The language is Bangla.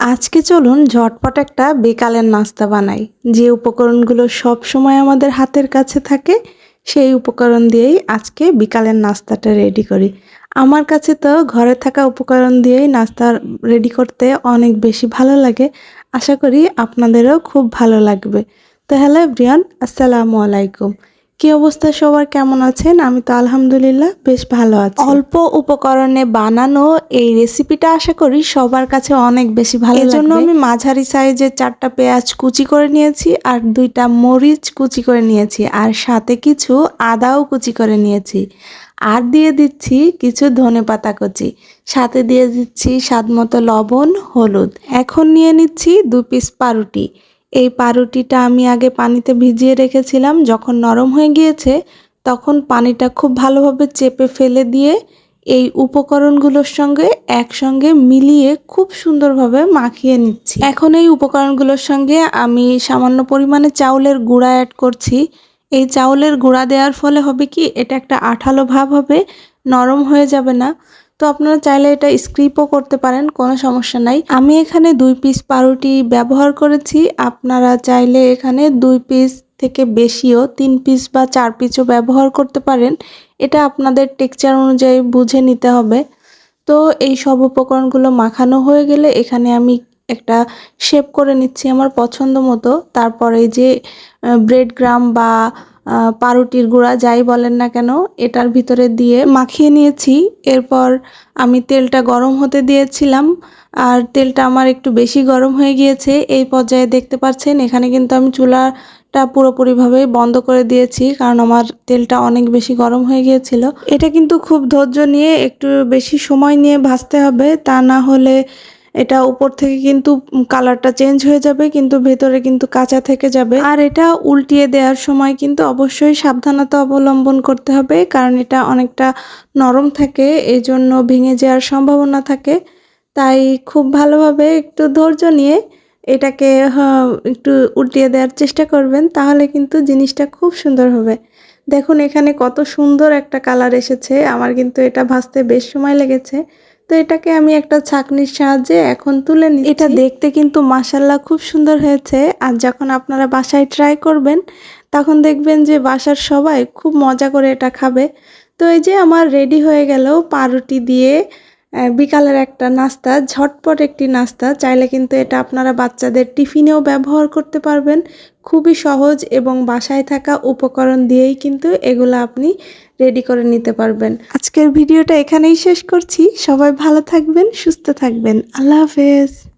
আজকে চলুন ঝটপট একটা বিকালের নাস্তা বানাই। যে উপকরণগুলো সব সময় আমাদের হাতের কাছে থাকে, সেই উপকরণ দিয়েই আজকে বিকালের নাস্তাটা রেডি করি। আমার কাছে তো ঘরে থাকা উপকরণ দিয়েই নাস্তা রেডি করতে অনেক বেশি ভালো লাগে। আশা করি আপনাদেরও খুব ভালো লাগবে। তো হ্যালো ব্রিয়ান আসসালামু আলাইকুম। কি অবস্থা? সবার কেমন আছেন? আমি তো আলহামদুলিল্লাহ বেশ ভালো আছি। অল্প উপকরণে বানানো এই রেসিপিটা আশা করি সবার কাছে অনেক বেশি ভালো লাগবে। জন্য আমি মাঝারি সাইজের চারটা পেঁয়াজ কুচি করে নিয়েছি আর দুইটা মরিচ কুচি করে নিয়েছি আর সাথে কিছু আদাও কুচি করে নিয়েছি। আর দিয়ে দিচ্ছি কিছু ধনে পাতা কুচি। সাথে দিয়ে দিচ্ছি স্বাদ মতো লবণ হলুদ। এখন নিয়ে নিচ্ছি দু পিস পাউরুটি। এই পাউরুটিটা আমি আগে পানিতে ভিজিয়ে রেখেছিলাম, যখন নরম হয়ে গিয়েছে, তখন পানিটা খুব ভালোভাবে চেপে ফেলে দিয়ে এই উপকরণগুলোর সঙ্গে একসঙ্গে মিলিয়ে খুব সুন্দরভাবে মাখিয়ে নিচ্ছি। এখন এই উপকরণগুলোর সঙ্গে আমি সামান্য পরিমাণে চাউলের গুঁড়া অ্যাড করছি। এই চাউলের গুঁড়া দেওয়ার ফলে হবে কি, এটা একটা আঠালো ভাব হবে, নরম হয়ে যাবে না। তো আপনারা চাইলে এটা স্ক্রিপও করতে পারেন, কোনো সমস্যা নাই। আমি এখানে দুই পিস পাউরুটি ব্যবহার করেছি। আপনারা চাইলে এখানে দুই পিস থেকে বেশিও, তিন পিস বা চার পিসও ব্যবহার করতে পারেন। এটা আপনাদের টেক্সচার অনুযায়ী বুঝে নিতে হবে। তো এই সব উপকরণগুলো মাখানো হয়ে গেলে এখানে আমি একটা শেপ করে নিচ্ছি আমার পছন্দ মতো। তারপরে যে ব্রেড গ্রাম বা পাউরুটির গুঁড়া যাই বলেন না কেন, এটার ভিতরে দিয়ে মাখিয়ে নিয়েছি। এরপর আমি তেলটা গরম হতে দিয়েছিলাম, আর তেলটা আমার একটু বেশি গরম হয়ে গিয়েছে। এই পর্যায়ে দেখতে পাচ্ছেন, এখানে কিন্তু আমি চুলাটা পুরোপুরিভাবে বন্ধ করে দিয়েছি, কারণ আমার তেলটা অনেক বেশি গরম হয়ে গিয়েছিল। এটা কিন্তু খুব ধৈর্য নিয়ে একটু বেশি সময় নিয়ে ভাজতে হবে, তা না হলে এটা উপর থেকে কিন্তু কালারটা চেঞ্জ হয়ে যাবে, কিন্তু ভেতরে কিন্তু কাঁচা থেকে যাবে। আর এটা উল্টিয়ে দেওয়ার সময় কিন্তু অবশ্যই সাবধানতা অবলম্বন করতে হবে, কারণ এটা অনেকটা নরম থাকে এই জন্য ভেঙে যাওয়ার সম্ভাবনা থাকে। তাই খুব ভালোভাবে একটু ধৈর্য নিয়ে এটাকে একটু উল্টিয়ে দেওয়ার চেষ্টা করবেন, তাহলে কিন্তু জিনিসটা খুব সুন্দর হবে। দেখুন, এখানে কত সুন্দর একটা কালার এসেছে, আমার কিন্তু এটা ভাজতে বেশ সময় লেগেছে। তো এটাকে আমি একটা ছাকনির সাহায্যে এখন তুলে নিই এটা দেখতে কিন্তু মাসাল্লাহ খুব সুন্দর হয়েছে। আর যখন আপনারা বাসায় ট্রাই করবেন, তখন দেখবেন যে বাসার সবাই খুব মজা করে এটা খাবে। তো এই যে আমার রেডি হয়ে গেল পাউরুটি দিয়ে বিকালের একটা নাস্তা, ঝটপট একটি নাস্তা। চাইলে কিন্তু এটা আপনারা বাচ্চাদের টিফিনেও ব্যবহার করতে পারবেন। খুবই সহজ এবং বাসায় থাকা উপকরণ দিয়েই কিন্তু এগুলো আপনি রেডি করে নিতে পারবেন। আজকের ভিডিওটা এখানেই শেষ করছি। সবাই ভালো থাকবেন, সুস্থ থাকবেন। আল্লাহ হাফেজ।